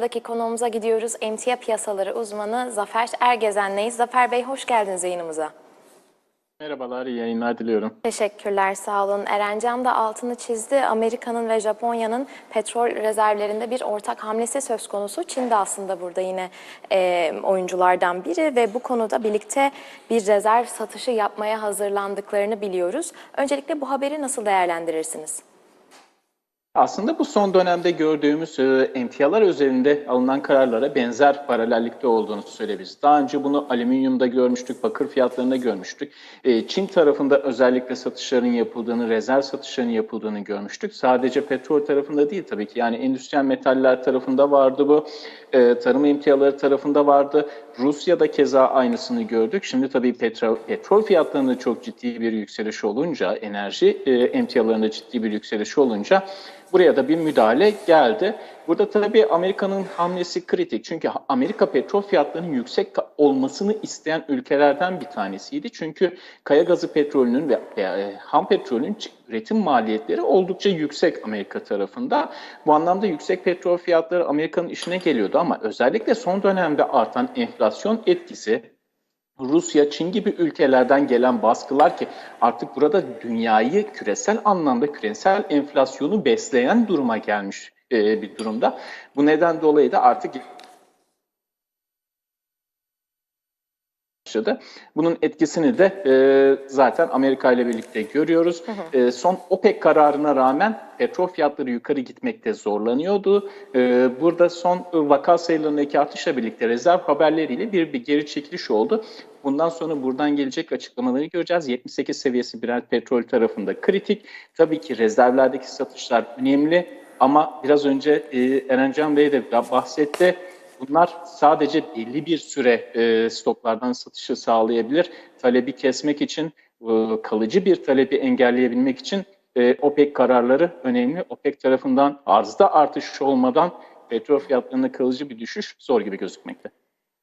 Daki konuğumuza gidiyoruz. Emtia piyasaları uzmanı Zafer Ergezen'leyiz. Zafer Bey hoş geldiniz yayınımıza. Merhabalar, iyi yayınlar diliyorum. Teşekkürler, sağ olun. Erencan da altını çizdi. Amerika'nın ve Japonya'nın petrol rezervlerinde bir ortak hamlesi söz konusu. Çin de aslında burada yine e, oyunculardan biri ve bu konuda birlikte bir rezerv satışı yapmaya hazırlandıklarını biliyoruz. Öncelikle bu haberi nasıl değerlendirirsiniz? Aslında bu son dönemde gördüğümüz e, emtialar üzerinde alınan kararlara benzer paralellikte olduğunu söyleyebiliriz. Daha önce bunu alüminyumda görmüştük, bakır fiyatlarında görmüştük. E, Çin tarafında özellikle satışların yapıldığını, rezerv satışlarının yapıldığını görmüştük. Sadece petrol tarafında değil tabii ki. Yani endüstriyel metaller tarafında vardı bu, e, tarım emtiaları tarafında vardı. Rusya'da keza aynısını gördük. Şimdi tabii petrol, petrol fiyatlarında çok ciddi bir yükseliş olunca, enerji emtialarında ciddi bir yükseliş olunca buraya da bir müdahale geldi. Burada tabii Amerika'nın hamlesi kritik. Çünkü Amerika petrol fiyatlarının yüksek olmasını isteyen ülkelerden bir tanesiydi. Çünkü kaya gazı petrolünün ve e, ham petrolün üretim maliyetleri oldukça yüksek Amerika tarafında. Bu anlamda yüksek petrol fiyatları Amerika'nın işine geliyordu ama özellikle son dönemde artan enflasyon etkisi Rusya, Çin gibi ülkelerden gelen baskılar ki artık burada dünyayı küresel anlamda küresel enflasyonu besleyen duruma gelmiş e, bir durumda. Bu neden dolayı da artık başladı. Bunun etkisini de e, zaten Amerika ile birlikte görüyoruz. Hı hı. E, son OPEC kararına rağmen petrol fiyatları yukarı gitmekte zorlanıyordu. E, burada son vaka sayılarındaki artışla birlikte rezerv haberleriyle bir, bir geri çekiliş oldu. Bundan sonra buradan gelecek açıklamaları göreceğiz. 78 seviyesi Brent petrol tarafında kritik. Tabii ki rezervlerdeki satışlar önemli ama biraz önce e, Erencan Bey de bahsetti. Bunlar sadece belli bir süre e, stoklardan satışı sağlayabilir. Talebi kesmek için, e, kalıcı bir talebi engelleyebilmek için e, OPEC kararları önemli. OPEC tarafından arzda artış olmadan petrol fiyatlarında kalıcı bir düşüş zor gibi gözükmekte.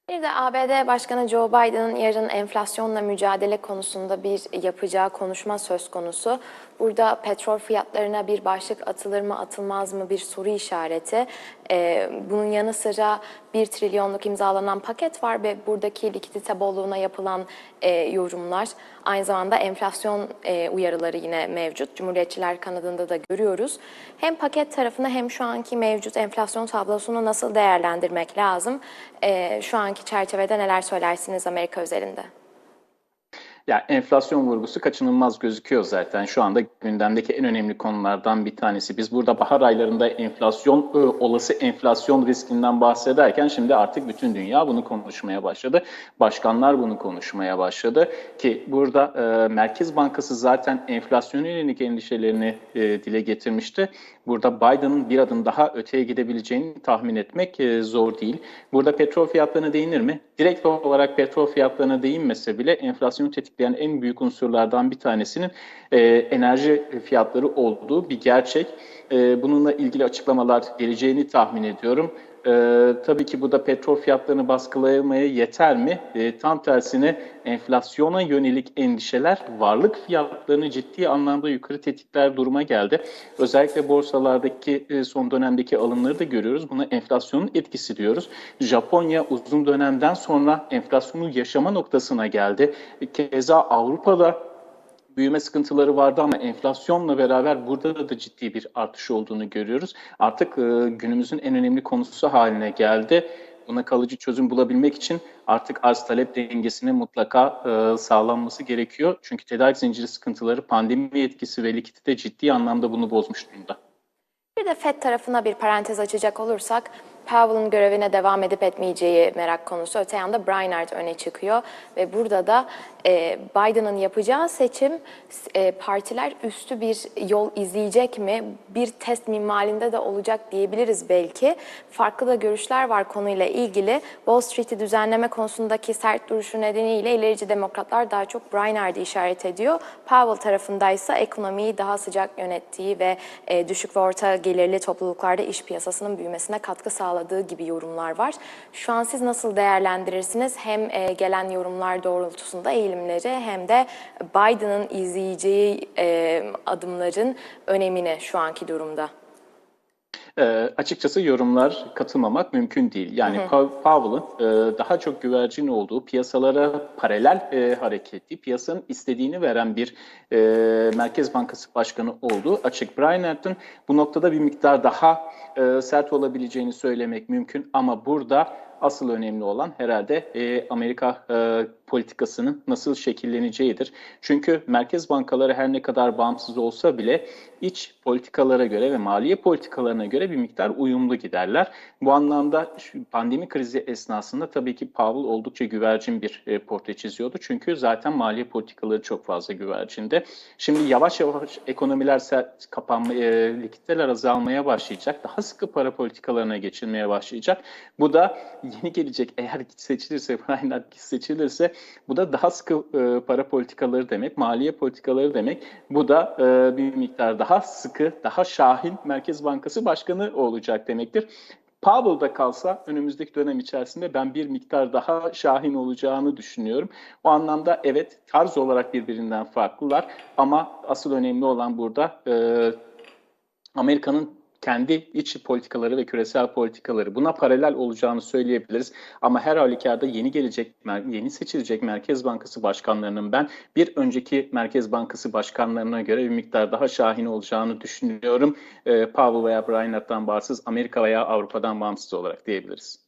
Bir de ABD Başkanı Joe Biden'ın yarın enflasyonla mücadele konusunda bir yapacağı konuşma söz konusu. Burada petrol fiyatlarına bir başlık atılır mı atılmaz mı bir soru işareti. Ee, bunun yanı sıra 1 trilyonluk imzalanan paket var ve buradaki likidite bolluğuna yapılan e, yorumlar. Aynı zamanda enflasyon e, uyarıları yine mevcut. Cumhuriyetçiler kanadında da görüyoruz. Hem paket tarafını hem şu anki mevcut enflasyon tablosunu nasıl değerlendirmek lazım? E, şu anki çerçevede neler söylersiniz Amerika özelinde? Ya enflasyon vurgusu kaçınılmaz gözüküyor zaten. Şu anda gündemdeki en önemli konulardan bir tanesi. Biz burada bahar aylarında enflasyon, olası enflasyon riskinden bahsederken şimdi artık bütün dünya bunu konuşmaya başladı. Başkanlar bunu konuşmaya başladı. Ki burada e, Merkez Bankası zaten enflasyon yönelik endişelerini e, dile getirmişti. Burada Biden'ın bir adım daha öteye gidebileceğini tahmin etmek e, zor değil. Burada petrol fiyatlarına değinir mi? Direkt olarak petrol fiyatlarına değinmese bile enflasyonu tetikleyen en büyük unsurlardan bir tanesinin e, enerji fiyatları olduğu bir gerçek. E, bununla ilgili açıklamalar geleceğini tahmin ediyorum. Ee, tabii ki bu da petrol fiyatlarını baskılamaya yeter mi? Ee, tam tersine enflasyona yönelik endişeler varlık fiyatlarını ciddi anlamda yukarı tetikler duruma geldi. Özellikle borsalardaki e, son dönemdeki alımları da görüyoruz. Buna enflasyonun etkisi diyoruz. Japonya uzun dönemden sonra enflasyonu yaşama noktasına geldi. Keza Avrupa'da büyüme sıkıntıları vardı ama enflasyonla beraber burada da ciddi bir artış olduğunu görüyoruz. Artık e, günümüzün en önemli konusu haline geldi. Buna kalıcı çözüm bulabilmek için artık arz talep dengesinin mutlaka e, sağlanması gerekiyor. Çünkü tedarik zinciri sıkıntıları, pandemi etkisi ve likidite ciddi anlamda bunu bozmuş durumda. Bir de FED tarafına bir parantez açacak olursak, Powell'ın görevine devam edip etmeyeceği merak konusu. Öte yanda Brainerd öne çıkıyor ve burada da e, Biden'ın yapacağı seçim e, partiler üstü bir yol izleyecek mi? Bir test minvalinde de olacak diyebiliriz belki. Farklı da görüşler var konuyla ilgili. Wall Street'i düzenleme konusundaki sert duruşu nedeniyle ilerici demokratlar daha çok Brainerd'i işaret ediyor. Powell tarafındaysa ekonomiyi daha sıcak yönettiği ve e, düşük ve orta gelirli topluluklarda iş piyasasının büyümesine katkı sağladığı gibi yorumlar var. Şu an siz nasıl değerlendirirsiniz? Hem e, gelen yorumlar doğrultusunda eğilim eğilimleri hem de Biden'ın izleyeceği e, adımların önemini şu anki durumda. E, açıkçası yorumlar katılmamak mümkün değil. Yani Pa- Powell'ın e, daha çok güvercin olduğu, piyasalara paralel e, hareketli, piyasanın istediğini veren bir e, Merkez Bankası Başkanı olduğu açık. Brainerd'ın bu noktada bir miktar daha e, sert olabileceğini söylemek mümkün ama burada asıl önemli olan herhalde e, Amerika e, politikasının nasıl şekilleneceğidir. Çünkü merkez bankaları her ne kadar bağımsız olsa bile iç politikalara göre ve maliye politikalarına göre bir miktar uyumlu giderler. Bu anlamda pandemi krizi esnasında tabii ki Powell oldukça güvercin bir e, portre çiziyordu. Çünkü zaten maliye politikaları çok fazla güvercinde. Şimdi yavaş yavaş ekonomiler kapanma, e, likiditeler azalmaya başlayacak. Daha sıkı para politikalarına geçilmeye başlayacak. Bu da yeni gelecek eğer seçilirse, Brian seçilirse bu da daha sıkı e, para politikaları demek, maliye politikaları demek. Bu da e, bir miktar daha sıkı, daha şahin Merkez Bankası Başkanı olacak demektir. Powell'da kalsa önümüzdeki dönem içerisinde ben bir miktar daha şahin olacağını düşünüyorum. O anlamda evet tarz olarak birbirinden farklılar ama asıl önemli olan burada e, Amerika'nın kendi iç politikaları ve küresel politikaları buna paralel olacağını söyleyebiliriz. Ama her halükarda yeni gelecek, yeni seçilecek Merkez Bankası başkanlarının ben bir önceki Merkez Bankası başkanlarına göre bir miktar daha şahin olacağını düşünüyorum. Ee, Powell veya Brainerd'dan bağımsız, Amerika veya Avrupa'dan bağımsız olarak diyebiliriz.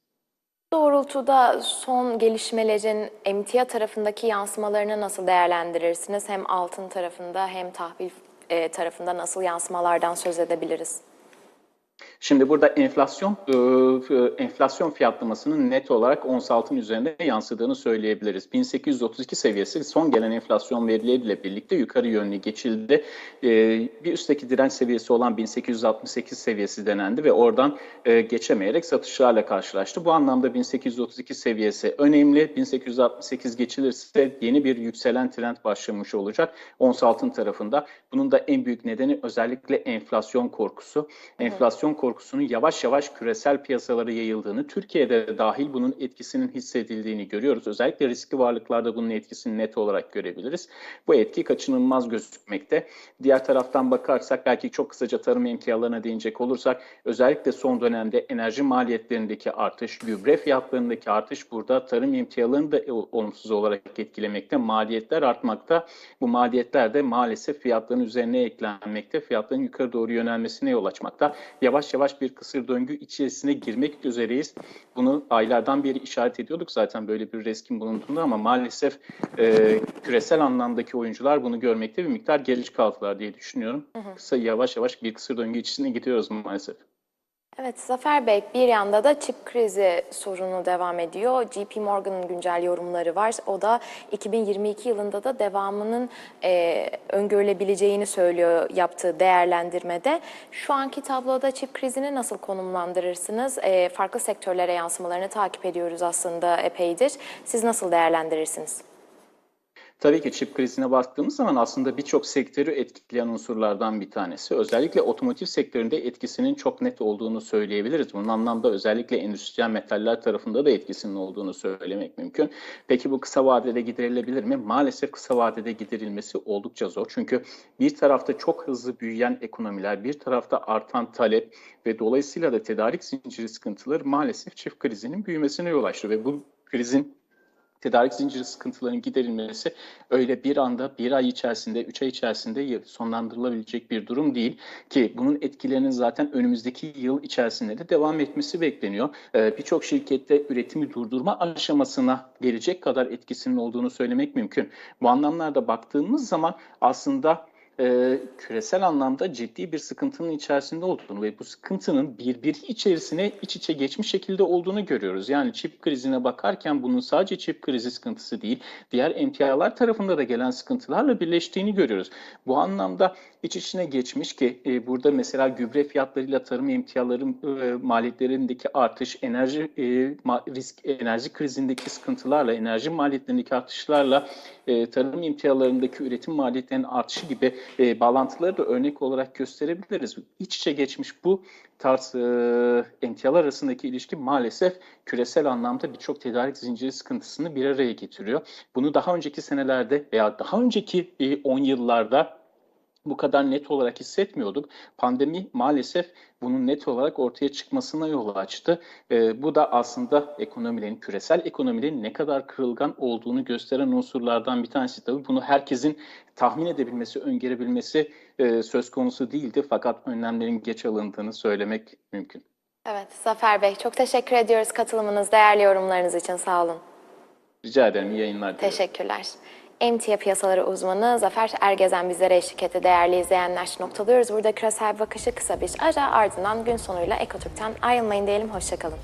Doğrultuda son gelişmelerin emtia tarafındaki yansımalarını nasıl değerlendirirsiniz? Hem altın tarafında hem tahvil e, tarafında nasıl yansımalardan söz edebiliriz? Şimdi burada enflasyon e, enflasyon fiyatlamasının net olarak ons altın üzerinde yansıdığını söyleyebiliriz. 1832 seviyesi son gelen enflasyon verileriyle birlikte yukarı yönlü geçildi. E, bir üstteki direnç seviyesi olan 1868 seviyesi denendi ve oradan e, geçemeyerek satışlarla karşılaştı. Bu anlamda 1832 seviyesi önemli. 1868 geçilirse yeni bir yükselen trend başlamış olacak ons altın tarafında. Bunun da en büyük nedeni özellikle enflasyon korkusu. Enflasyon korkusu korkusunun yavaş yavaş küresel piyasalara yayıldığını, Türkiye'de dahil bunun etkisinin hissedildiğini görüyoruz. Özellikle riskli varlıklarda bunun etkisini net olarak görebiliriz. Bu etki kaçınılmaz gözükmekte. Diğer taraftan bakarsak belki çok kısaca tarım emtialarına değinecek olursak özellikle son dönemde enerji maliyetlerindeki artış, gübre fiyatlarındaki artış burada tarım emtialarını da olumsuz olarak etkilemekte. Maliyetler artmakta. Bu maliyetler de maalesef fiyatların üzerine eklenmekte. Fiyatların yukarı doğru yönelmesine yol açmakta. Yavaş yavaş bir kısır döngü içerisine girmek üzereyiz. Bunu aylardan beri işaret ediyorduk zaten böyle bir riskin bulunduğunda ama maalesef e, küresel anlamdaki oyuncular bunu görmekte bir miktar geç kaldılar diye düşünüyorum. Hı hı. Kısa yavaş yavaş bir kısır döngü içerisine gidiyoruz maalesef. Evet Zafer Bey bir yanda da çip krizi sorunu devam ediyor. JP Morgan'ın güncel yorumları var. O da 2022 yılında da devamının e, öngörülebileceğini söylüyor yaptığı değerlendirmede. Şu anki tabloda çip krizini nasıl konumlandırırsınız? E, farklı sektörlere yansımalarını takip ediyoruz aslında epeydir. Siz nasıl değerlendirirsiniz? Tabii ki çip krizine baktığımız zaman aslında birçok sektörü etkileyen unsurlardan bir tanesi. Özellikle otomotiv sektöründe etkisinin çok net olduğunu söyleyebiliriz. Bunun anlamda özellikle endüstriyel metaller tarafında da etkisinin olduğunu söylemek mümkün. Peki bu kısa vadede giderilebilir mi? Maalesef kısa vadede giderilmesi oldukça zor. Çünkü bir tarafta çok hızlı büyüyen ekonomiler, bir tarafta artan talep ve dolayısıyla da tedarik zinciri sıkıntıları maalesef çift krizinin büyümesine yol açtı ve bu krizin tedarik zinciri sıkıntılarının giderilmesi öyle bir anda bir ay içerisinde, üç ay içerisinde sonlandırılabilecek bir durum değil ki bunun etkilerinin zaten önümüzdeki yıl içerisinde de devam etmesi bekleniyor. Ee, Birçok şirkette üretimi durdurma aşamasına gelecek kadar etkisinin olduğunu söylemek mümkün. Bu anlamlarda baktığımız zaman aslında e, küresel anlamda ciddi bir sıkıntının içerisinde olduğunu ve bu sıkıntının birbiri içerisine iç içe geçmiş şekilde olduğunu görüyoruz. Yani çip krizine bakarken bunun sadece çip krizi sıkıntısı değil, diğer emtialar tarafında da gelen sıkıntılarla birleştiğini görüyoruz. Bu anlamda iç içine geçmiş ki e, burada mesela gübre fiyatlarıyla tarım emtiaların e, maliyetlerindeki artış, enerji e, ma, risk enerji krizindeki sıkıntılarla, enerji maliyetlerindeki artışlarla e, tarım emtialarındaki üretim maliyetlerinin artışı gibi e, bağlantıları da örnek olarak gösterebiliriz. İç içe geçmiş bu tarz e, emtialar arasındaki ilişki maalesef küresel anlamda birçok tedarik zinciri sıkıntısını bir araya getiriyor. Bunu daha önceki senelerde veya daha önceki 10 e, yıllarda bu kadar net olarak hissetmiyorduk. Pandemi maalesef bunun net olarak ortaya çıkmasına yol açtı. Ee, bu da aslında ekonomilerin, küresel ekonomilerin ne kadar kırılgan olduğunu gösteren unsurlardan bir tanesi. Tabii bunu herkesin tahmin edebilmesi, öngörebilmesi e, söz konusu değildi. Fakat önlemlerin geç alındığını söylemek mümkün. Evet, Zafer Bey çok teşekkür ediyoruz katılımınız, değerli yorumlarınız için sağ olun. Rica ederim, iyi yayınlar dilerim. Teşekkürler. Emtia piyasaları uzmanı Zafer Ergezen bizlere eşlik etti değerli izleyenler. Noktalıyoruz burada küresel bakışı kısa bir ara ardından gün sonuyla Ekotürk'ten ayrılmayın diyelim. Hoşçakalın.